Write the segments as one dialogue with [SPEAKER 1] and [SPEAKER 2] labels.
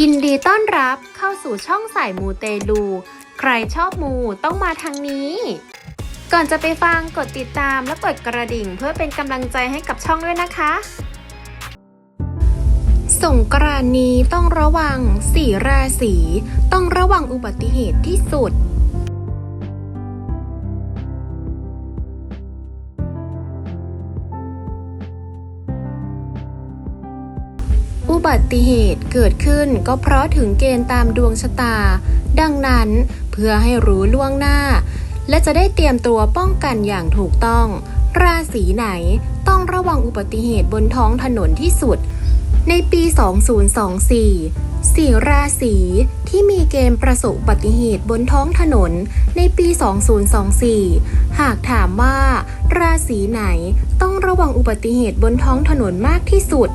[SPEAKER 1] ยินดีต้อนรับเข้าสู่ช่องสายมูเตลู ใครชอบมูต้องมาทางนี้ ก่อนจะไปฟังกดติดตามและกดกระดิ่งเพื่อเป็นกำลังใจให้กับช่องด้วยนะคะ สงกรานนี้ต้องระวังสี่ราศีต้องระวังอุบัติเหตุที่สุด อุบัติเหตุเกิดขึ้นก็เพราะถึงเกณฑ์ตามดวงชะตา ดังนั้นเพื่อให้รู้ล่วงหน้า และจะได้เตรียมตัวป้องกันอย่างถูกต้อง ราศีไหนต้องระวังอุบัติเหตุบนท้องถนนที่สุด ในปี 2024สี่ราศีที่มีเกณฑ์ประสบอุบัติเหตุบนท้องถนนในปี 2024 หากถามว่า ราศีไหนต้องระวังอุบัติเหตุบนท้องถนนมากที่สุด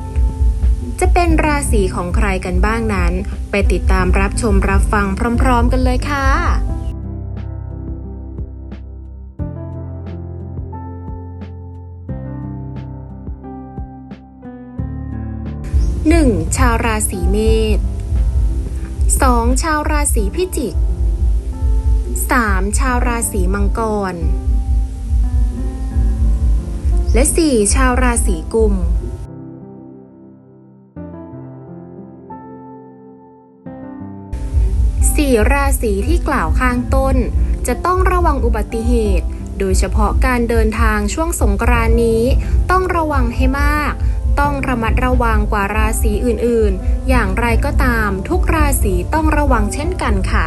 [SPEAKER 1] จะเป็นราศีของใครกันบ้างนั้น ไปติดตามรับชมรับฟังพร้อม ๆ กันเลยค่ะ 1. ชาวราศีเมษ 2. ชาวราศีพิจิก 3. ชาวราศีมังกร และ 4. ชาวราศีกุม สี่ราศีที่กล่าวข้างต้น จะต้องระวังอุบัติเหตุ โดยเฉพาะการเดินทางช่วงสงกรานนี้ ต้องระวังให้มาก ต้องระมัดระวังกว่าราศีอื่นๆ อย่างไรก็ตามทุกราศีต้องระวังเช่นกันค่ะ